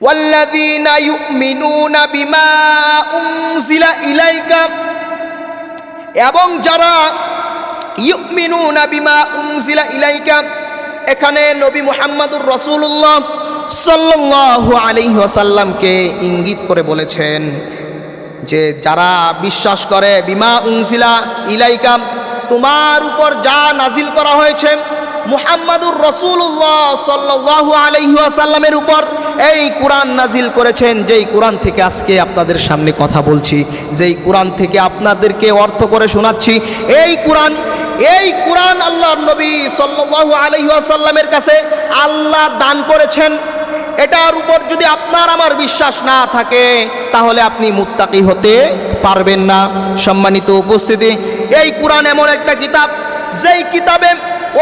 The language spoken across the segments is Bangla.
والذين يؤمنون بما أنزل إليك এবং যারা ইউমিনুনা বিমা উনজিলা ইলাইকা এখানে নবী মুহাম্মদুর রাসূলুল্লাহ সাল্লাল্লাহু আলাইহি ওয়াসাল্লামকে ইঙ্গিত করে বলেছেন যে যারা বিশ্বাস করে বিমা উনজিলা ইলাইকা তোমার উপর যা নাজিল করা হয়েছে মুহাম্মাদুর রসুল্লাহ সাল্লাল্লাহু আলাইহি ওয়াসাল্লামের উপর এই কোরআন নাজিল করেছেন, যেই কোরআন থেকে আজকে আপনাদের সামনে কথা বলছি, যেই কোরআন থেকে আপনাদেরকে অর্থ করে শোনাচ্ছি, এই কোরআন এই কোরআন আল্লাহ নবী সাল্লাল্লাহু আলাইহি ওয়াসাল্লামের কাছে আল্লাহ দান করেছেন। এটার উপর যদি আপনার আমার বিশ্বাস না থাকে, তাহলে আপনি মুত্তাকি হতে পারবেন না। সম্মানিত উপস্থিতি, এই কোরআন এমন একটা কিতাব যেই কিতাবে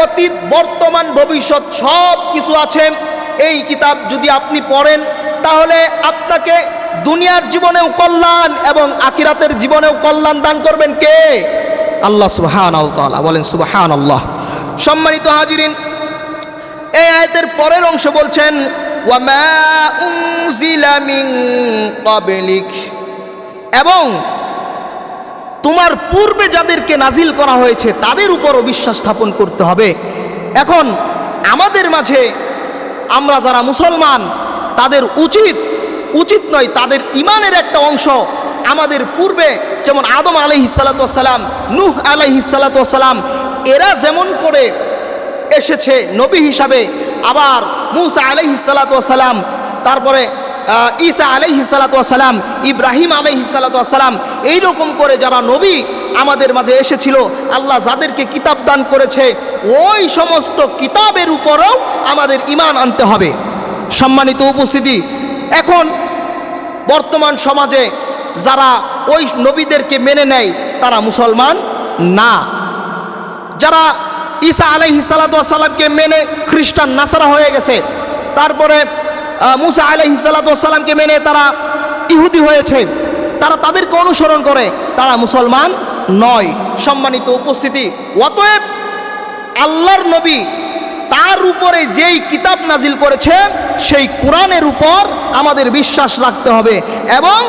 অতীত, বর্তমান, ভবিষ্যৎ সব কিছু আছে, এই কিতাব যদি আপনি পড়েন, তাহলে আপনাকে দুনিয়ার জীবনেও কল্যাণ এবং আখিরাতের জীবনেও কল্যাণ দান করবেন কে? আল্লাহ সুবহান বলেন সুবহান আল্লাহ সম্মানিত হাজিরিন, এই আয়তের পরের অংশ বলছেন এবং তোমার পূর্বে যাদেরকে নাজিল করা হয়েছে, তাদের উপরও বিশ্বাস স্থাপন করতে হবে। এখন আমাদের মাঝে আমরা যারা মুসলমান, তাদের উচিত উচিত নয়, তাদের ইমানের একটা অংশ আমাদের পূর্বে, যেমন আদম আলহিসাল্লাম নুহ আলহিসাল্লাম এরা যেমন করে এসেছে নবী হিসাবে, আবার মুসা আলহিসাল্লাম তারপরে ঈসা আলহিসাল্লাম ইব্রাহিম আলহিসাল্লাম এইরকম করে যারা নবী আমাদের মাঝে এসেছিল, আল্লাহ যাদেরকে কিতাব দান করেছে, ওই সমস্ত কিতাবের উপরেও আমাদের ইমান আনতে হবে। সম্মানিত উপস্থিতি, এখন বর্তমান সমাজে যারা ওই নবীদেরকে মেনে নেয়, তারা মুসলমান না। যারা ঈসা আলাইহি সালাতামকে মেনে খ্রিস্টান, নাসারা হয়ে গেছে, তারপরে মুসা আলাইহি সালাতামকে মেনে তারা ইহুদি হয়েছে। তারা তাদেরকে অনুসরণ করে। তারা মুসলমান নয়। সম্মানিত উপস্থিতি। অতএব আল্লাহর নবী তার উপরে যেই কিতাব নাজিল করেছে, সেই কোরআনের উপর আমাদের বিশ্বাস রাখতে হবে এবং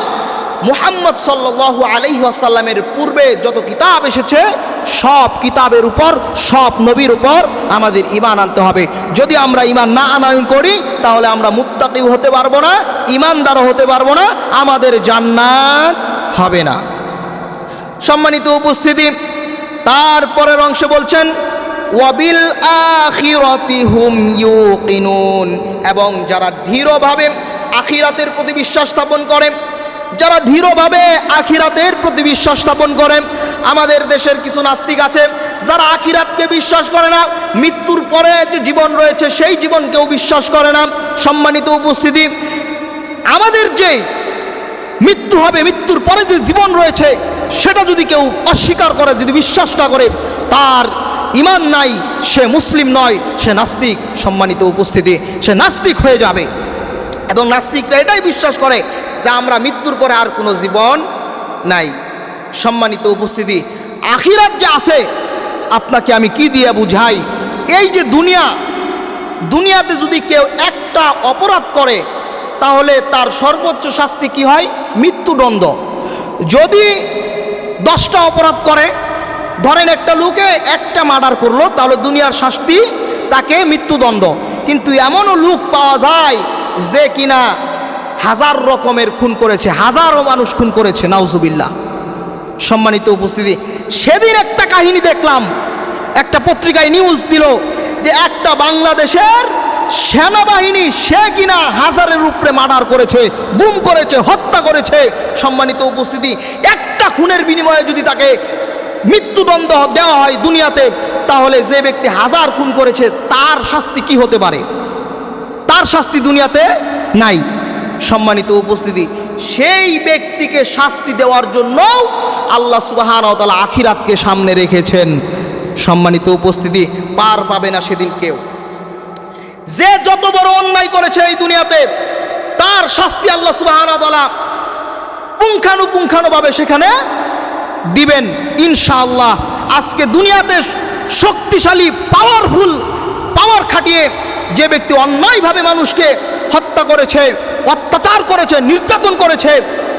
মুহাম্মদ সাল্লাল্লাহু আলাইহি ওয়াসাল্লামের পূর্বে যত কিতাব এসেছে সব কিতাবের উপর, সব নবীর উপর আমাদের ইমান আনতে হবে। যদি আমরা ইমান না আনয়ন করি, তাহলে আমরা মুত্তাকিও হতে পারব না ইমানদারও হতে পারব না, আমাদের জান্নাত হবে না। সম্মানিত উপস্থিতি তারপরের অংশ বলছেন, ওয়াবিল আখিরাতি হুম ইউকিনুন। এবং যারা ধীরভাবে আখিরাতের প্রতি বিশ্বাস স্থাপন করে যারা ধীরভাবে আখিরাতের প্রতি বিশ্বাস স্থাপন করে আমাদের দেশের কিছু নাস্তিক আছে যারা আখিরাতকে বিশ্বাস করে না, মৃত্যুর পরে যে জীবন রয়েছে সেই জীবনকেও বিশ্বাস করে না। সম্মানিত উপস্থিতি, আমাদের যে মৃত্যু হবে, মৃত্যুর পরে যে জীবন রয়েছে, সেটা যদি কেউ অস্বীকার করে, যদি বিশ্বাস না করে, তার ইমান নাই, সে মুসলিম নয়, সে নাস্তিক। সম্মানিত উপস্থিতি, সে নাস্তিক হয়ে যাবে। এবং নাস্তিকরা এটাই বিশ্বাস করে যে আমরা মৃত্যুর পরে আর কোনো জীবন নাই। সম্মানিত উপস্থিতি, আখিরাত যে আছে, আপনাকে আমি কি দিয়ে বুঝাই? এই যে দুনিয়া, দুনিয়াতে যদি কেউ একটা অপরাধ করে, তাহলে তার সর্বোচ্চ শাস্তি কি হয়? মৃত্যুদণ্ড। যদি দশটা অপরাধ করে, ধরেন একটা লোকে একটা মার্ডার করল, তাহলে দুনিয়ার শাস্তি তাকে মৃত্যুদণ্ড। কিন্তু এমনও লোক পাওয়া যায় যে কিনা হাজার রকমের খুন করেছে, হাজারো মানুষ খুন করেছে, নাউজুবিল্লাহ। সম্মানিত উপস্থিতি, সেদিন একটা কাহিনী দেখলাম। একটা পত্রিকায় নিউজ দিল যে একটা বাংলাদেশের সেনাবাহিনী সে কিনা হাজারের উপরে মার্ডার করেছে, গুম করেছে, হত্যা করেছে। সম্মানিত উপস্থিতি, একটা খুনের বিনিময়ে যদি তাকে মৃত্যুদণ্ড দেওয়া হয় দুনিয়াতে, তাহলে যে ব্যক্তি হাজার খুন করেছে, তার শাস্তি কি হতে পারে? তার শাস্তি দুনিয়াতে নাই। সম্মানিত উপস্থিতি, সেই ব্যক্তিকে শাস্তি দেওয়ার জন্য আল্লাহ সুবাহান তালা আখিরাতকে সামনে রেখেছেন। সম্মানিত উপস্থিতি, পার পাবে না সেদিন কেউ। যে যত বড় অন্যায় করেছে এই দুনিয়াতে, তার শাস্তি আল্লাহ সুবাহান তালা পুঙ্খানুপুঙ্খানুভাবে সেখানে দিবেন। ইনশাআল্লাহ আজকে দুনিয়াতে শক্তিশালী পাওয়ারফুল পাওয়ার খাটিয়ে যে ব্যক্তি অন্যায়ভাবে মানুষকে হত্যা করেছে, অত্যাচার করেছে, নির্যাতন করেছে,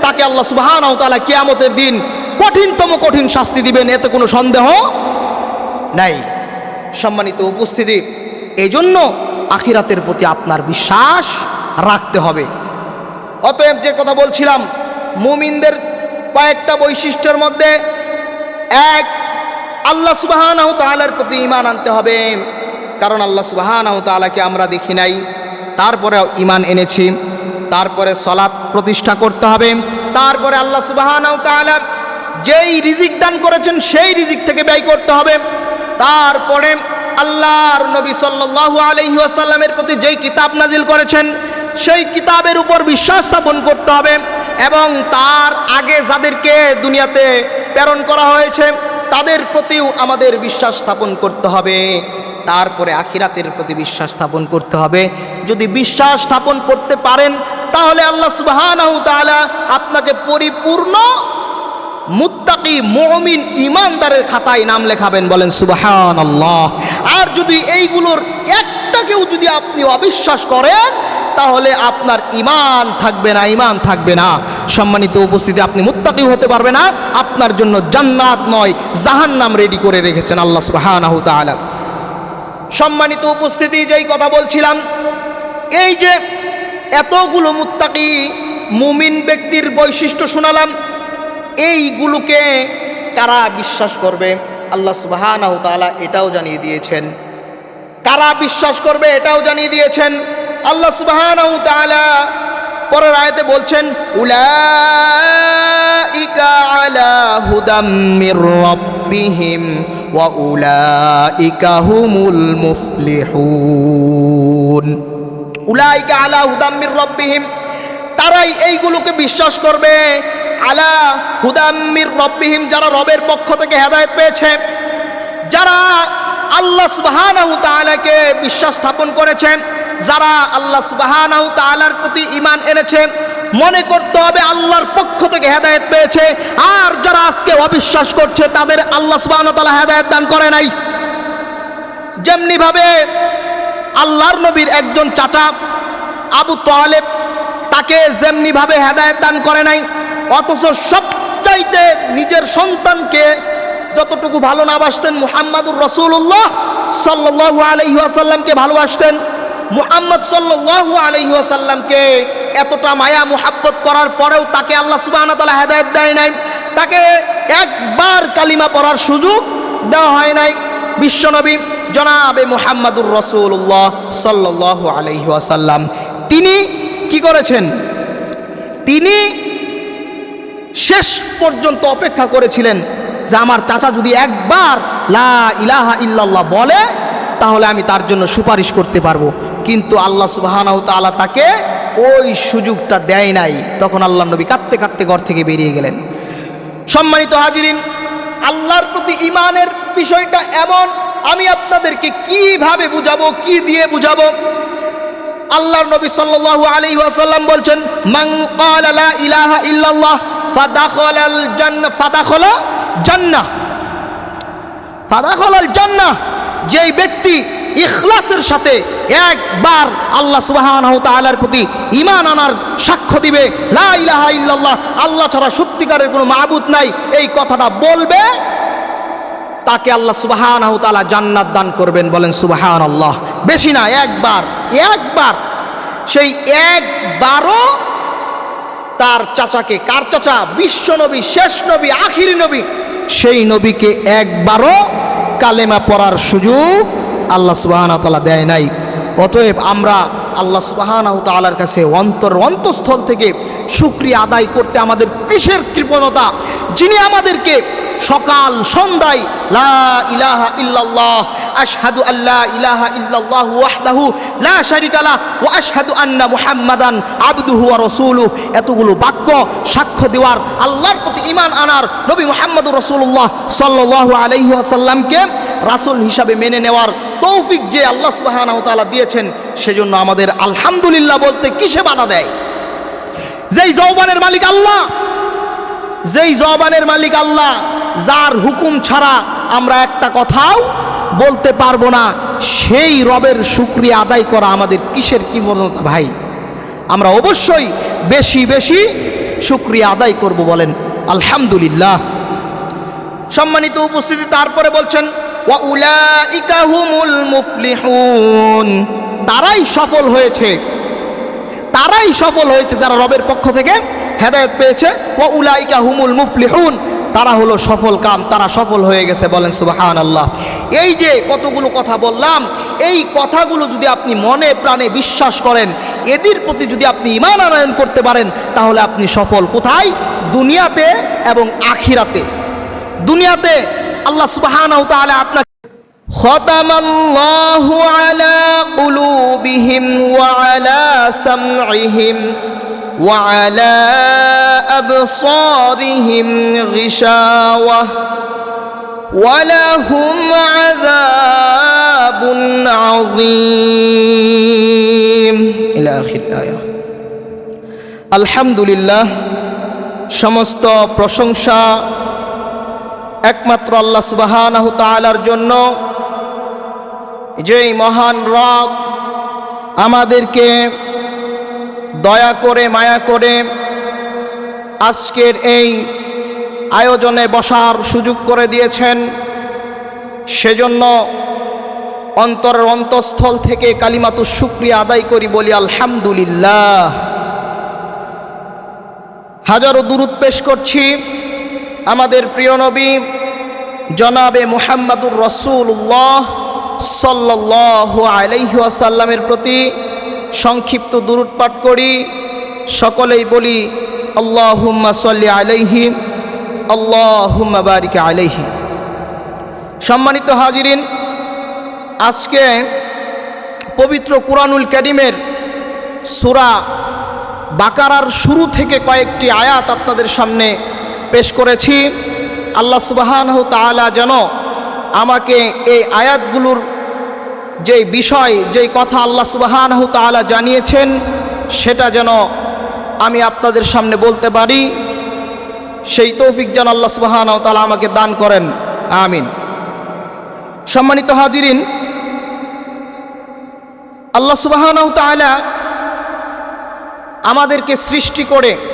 তাকে আল্লাহ সুবাহান তালা কিয়ামতের দিন কঠিনতম কঠিন শাস্তি দিবেন, এতে কোনো সন্দেহ নাই। সম্মানিত উপস্থিতি এই জন্য আখিরাতের প্রতি আপনার বিশ্বাস রাখতে হবে। অতএব যে কথা বলছিলাম, মুমিনদের কয়েকটা বৈশিষ্ট্যের মধ্যে এক, আল্লাহ সুবাহান প্রতি ইমান আনতে হবে। কারণ আল্লাহ সুবাহান তালাকে আমরা দেখি নাই। তারপরে ইমান এনেছি। তারপরে সলাৎ প্রতিষ্ঠা করতে হবে। তারপরে আল্লাহ সুবাহান তালা যেই রিজিক দান করেছেন, সেই রিজিক থেকে ব্যয় করতে হবে। তারপরে আল্লাহর নবী সাল্লাল্লাহু আলাইহি ওয়াসাল্লামের প্রতি যেই কিতাব নাজিল করেছেন, সেই কিতাবের উপর বিশ্বাস স্থাপন করতে হবে এবং তার আগে যাদেরকে দুনিয়াতে প্রেরণ করা হয়েছে, তাদের প্রতিও আমাদের বিশ্বাস স্থাপন করতে হবে। তারপরে আখিরাতের প্রতি বিশ্বাস স্থাপন করতে হবে। যদি বিশ্বাস স্থাপন করতে পারেন, তাহলে আল্লাহ সুবহানাহু তাআলা আপনাকে পরিপূর্ণ মুত্তাকি মুমিন ইমানদারের খাতায় নাম লেখাবেন, বলেন সুবাহান আল্লাহ আর যদি এইগুলোর একটাকেও যদি আপনি অবিশ্বাস করেন, তাহলে আপনার ইমান থাকবে না ইমান থাকবে না। সম্মানিত উপস্থিতি, আপনি মুত্তাকি হতে পারবে না। আপনার জন্য জান্নাত নয়, জাহান্নাম রেডি করে রেখেছেন আল্লাহ তাআলা। সম্মানিত উপস্থিতি, যেই কথা বলছিলাম, এই যে এতগুলো মুত্তাকি মুমিন ব্যক্তির বৈশিষ্ট্য শোনালাম, এইগুলোকে কারা বিশ্বাস করবে? আল্লাহ সুবাহানাহু এটাও জানিয়ে দিয়েছেন। কারা বিশ্বাস করবে এটাও জানিয়ে দিয়েছেন। আল্লাহ সুবাহানাহু পরের আয়াতে বলছেন, উলাইকা আলা হুদাম মির রাব্বিহিম আলা হুদাম মির রাব্বিহিম। তারাই এইগুলোকে বিশ্বাস করবে আলা হুদাম্মির রব্বিহিম, যারা রবের পক্ষ থেকে হেদায়েত পেয়েছে। যারা আল্লাহ সুবহানাহু বিশ্বাস স্থাপন করেছে, যারা আল্লাহ সুবহানাহু প্রতি ঈমান এনেছে মনে করতে হবে আল্লাহর পক্ষ থেকে হেদায়েত পেয়েছে। আর যারা আজকে অবিশ্বাস করছে, তাদের আল্লাহ সুবহানাহু তাআলা হেদায়েত দান করে নাই। যেমনি ভাবে আল্লাহর নবীর একজন চাচা আবু তালেব, তাকে যেমনিভাবে হেদায়ত দান করে নাই, অথচ সবচাইতে নিজের সন্তানকে যতটুকু ভালো না বাসতেন মুহাম্মাদুর রসুল্লাহ সাল্লাহ আলহিহাসাল্লামকে ভালোবাসতেন। মুহাম্মদ সাল্লাহ আলহিহাসাল্লামকে এতটা মায়া, মুহাব্বত করার পরেও তাকে আল্লাহ সুবাহ তালা হেদায়ত দেয় নাই। তাকে একবার কালিমা পড়ার সুযোগ দেওয়া হয় নাই। বিশ্বনবী জনাবে মুহাম্মাদুর রসুল্লাহ সাল্লাহ আলহিহাসাল্লাম তিনি কি করেছেন? তিনি শেষ পর্যন্ত অপেক্ষা করেছিলেন যে আমার চাচা যদি একবার লা ইলাহা ইল্লাল্লাহ বলে, তাহলে আমি তার জন্য সুপারিশ করতে পারব। কিন্তু আল্লাহ সুবাহানাহু তাকে ওই সুযোগটা দেয় নাই। তখন আল্লাহ নবী কাঁদতে কাঁদতে ঘর থেকে বেরিয়ে গেলেন। সম্মানিত হাজিরিন, আল্লাহর প্রতি ইমানের বিষয়টা এমন, আমি আপনাদেরকে কীভাবে বুঝাবো, কি দিয়ে বুঝাবো? আল্লাহর নবী সাল্লাল্লাহু আলাইহি ওয়াসাল্লাম বলছেন, মান ইলাহা ইল্লাল্লাহ জান্নাহ জান্নাহ যেই ব্যক্তি ইখলাসের সাথে একবার আল্লাহ সুবহানাহু তাআলার প্রতি ইমান আনার সাক্ষ্য দিবে। লা ইল্লাল্লাহ, আল্লাহ ছাড়া সত্যিকারের কোনো মাবুদ নাই। এই কথাটা বলবে, তাকে আল্লাহ সুবাহানাহু তাআলা জান্নাত দান করবেন বলেন সুবাহান আল্লাহ বেশি না, একবার একবার। সেই একবারও তার চাচাকে, কার চাচা? বিশ্ব নবী, শেষ নবী, আখিরি নবী। সেই নবীকে একবারও কালেমা পড়ার সুযোগ আল্লাহ সুবাহানা তালা দেয় নাই। অতএব আমরা আল্লাহ সুবাহানাহু তালার কাছে অন্তর অন্তঃস্থল থেকে শুক্রিয়া আদায় করতে আমাদের কিসের কৃপণতা, যিনি আমাদেরকে সকাল সন্ধ্যায় লা ইলাহা ইল্লাল্লাহ, আশহাদু আল্লা ইলাহা ইল্লাল্লাহ ওয়াহদাহু লা শারিকা লাহ ওয়া আশহাদু আন্না মুহাম্মাদান আবদুহু ওয়া রাসূলুহু। এতগুলো বাক্য, সাক্ষ্য দেওয়ার, আল্লাহর প্রতি ঈমান আনার নবী মুহাম্মদুর রাসূলুল্লাহ সাল্লাল্লাহু আলাইহি ওয়াসাল্লামকে রাসূল হিসাবে মেনে নেওয়ার তৌফিক যে আল্লাহ সুবহানাহু ওয়া দিয়েছেন, সেজন্য আমাদের আলহামদুলিল্লাহ বলতে কিসে বাধা দেয়? যেই যৌবনের মালিক আল্লাহ, যেই জবানের মালিক আল্লাহ, যার হুকুম ছাড়া আমরা একটা কথাও বলতে পারব না, সেই রবের শুক্রিয়া আদায় করা আমাদের কিসের কি মর্যাদা ভাই? আমরা অবশ্যই বেশি বেশি শুক্রিয়া আদায় করব বলেন, আলহামদুলিল্লাহ। সম্মানিত উপস্থিতি, তারপরে বলছেন হুমুল তারাই সফল হয়েছে। তারাই সফল হয়েছে যারা রবের পক্ষ থেকে হেদায়েত পেয়েছে। ও উলাইকা হুমুল মুফলিহুন। তারা হলো সফল কাম, তারা সফল হয়ে গেছে বলেন সুবাহান আল্লাহ এই যে কতগুলো কথা বললাম, এই কথাগুলো যদি আপনি মনে প্রাণে বিশ্বাস করেন, এদের প্রতি যদি আপনি ইমান আনয়ন করতে পারেন, তাহলে আপনি সফল কোথায়? দুনিয়াতে এবং আখিরাতে। দুনিয়াতে আল্লাহ সুবাহানাহু তাআলা আপনাকে ختم الله على قلوبهم وعلى سمعهم وعلى أبصارهم غشاوة ولهم عذاب عظيم إلى آخر الآية الحمد لله সমস্ত প্রশংসা একমাত্র আল্লাহ সুবাহানাহু জন্য। যেই মহান রব আমাদেরকে দয়া করে, মায়া করে আজকের এই আয়োজনে বসার সুযোগ করে দিয়েছেন। সেজন্য অন্তরের অন্তঃস্থল থেকে কালিমাতু শুক্রিয়া আদায় করি বলি, আলহামদুলিল্লাহ। হাজারো দূরত পেশ করছি। আমাদের প্রিয় নবী জনাবে মুহাম্মাদুর রসুল্লাহ সাল্লাহ আলাইহি আসাল্লামের প্রতি সংক্ষিপ্ত দূরত পাঠ করি। সকলেই বলি, আল্লাহুম্মা সাল্লি আলাইহি, আল্লাহুম্মা বারিক আলাইহি। সম্মানিত হাজিরিন, আজকে পবিত্র কুরআনুল করিমের সূরা বাকারার শুরু থেকে কয়েকটি আয়াত আপনাদের সামনে পেশ করেছি, আল্লাহ সুবাহানহ তাআলা যেন আমাকে এই আয়াতগুলোর যেই বিষয়, যেই কথা আল্লাহ সুবাহানহ তাআলা জানিয়েছেন, সেটা যেন আমি আপনাদের সামনে বলতে পারি। সেই তৌফিক যেন আল্লাহ সুবাহানহ তাআলা আমাকে দান করেন। আমিন। সম্মানিত হাজিরিন, আল্লাহ সুবাহানহ তাআলা আমাদেরকে সৃষ্টি করে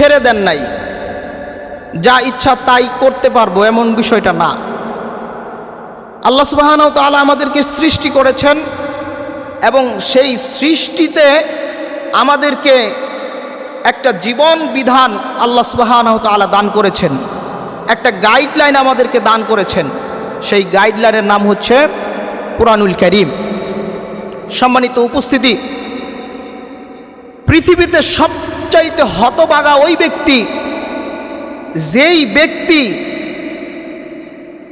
ছেড়ে দেন নাই। যা ইচ্ছা তাই করতে পারব, এমন বিষয়টা না। আল্লাহ সুবাহান তালা আমাদেরকে সৃষ্টি করেছেন এবং সেই সৃষ্টিতে আমাদেরকে একটা জীবন বিধান আল্লাহ সুবাহান তালা দান করেছেন। একটা গাইডলাইন আমাদেরকে দান করেছেন। সেই গাইডলাইনের নাম হচ্ছে কোরআনুল করিম। সম্মানিত উপস্থিতি, পৃথিবীতে সবচাইতে হতবাগা ওই ব্যক্তি, যেই ব্যক্তি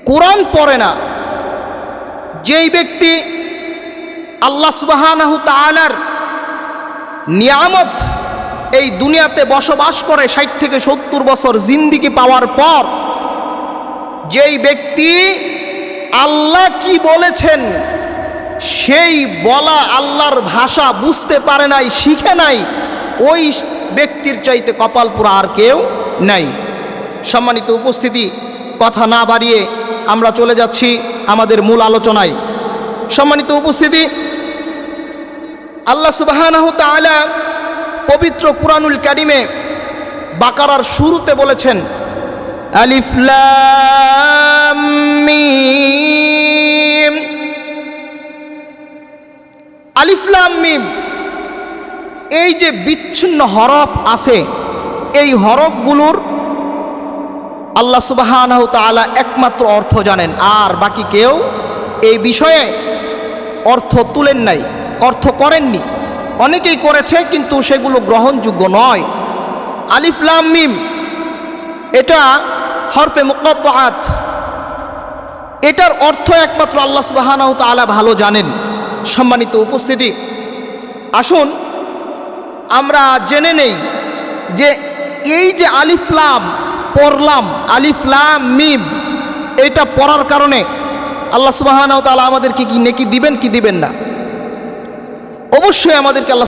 কোরআন পড়ে না, যেই ব্যক্তি আল্লাহ সুবাহানাহু তালার নিয়ামত এই দুনিয়াতে বসবাস করে ষাট থেকে সত্তর বছর জিন্দিগি পাওয়ার পর, যেই ব্যক্তি আল্লাহ কি বলেছেন সেই বলা আল্লাহর ভাষা বুঝতে পারে নাই, শিখে নাই, ওই ব্যক্তির চাইতে কপালপুরা আর কেউ নাই। সম্মানিত উপস্থিতি, কথা না বাড়িয়ে আমরা চলে যাচ্ছি আমাদের মূল আলোচনায়। সম্মানিত উপস্থিতি, আল্লাহ সুবাহানাহ তাআলা পবিত্র কুরআনুল কারিমে বাকারার শুরুতে বলেছেন, আলিফ লাম মিম। আলিফ মিম। এই যে বিচ্ছিন্ন হরফ আছে, এই হরফগুলোর আল্লাহ সুবাহানাহু তাআলা একমাত্র অর্থ জানেন। আর বাকি কেউ এই বিষয়ে অর্থ তুলেন নাই, অর্থ করেননি। অনেকেই করেছে, কিন্তু সেগুলো গ্রহণযোগ্য নয়। আলিফলাম মিম, এটা হরফে মুকত এটার অর্থ একমাত্র আল্লাহ তাআলা ভালো জানেন। সম্মানিত উপস্থিতি, আসুন আমরা জেনে নেই যে এই যে আলিফলাম পড়লাম আলিফলাম মিম, এটা পড়ার কারণে আল্লাহ সুবাহানাহু তাআলা আমাদেরকে কি নেকি দিবেন, কি দিবেন না? অবশ্যই আমাদেরকে আল্লাহ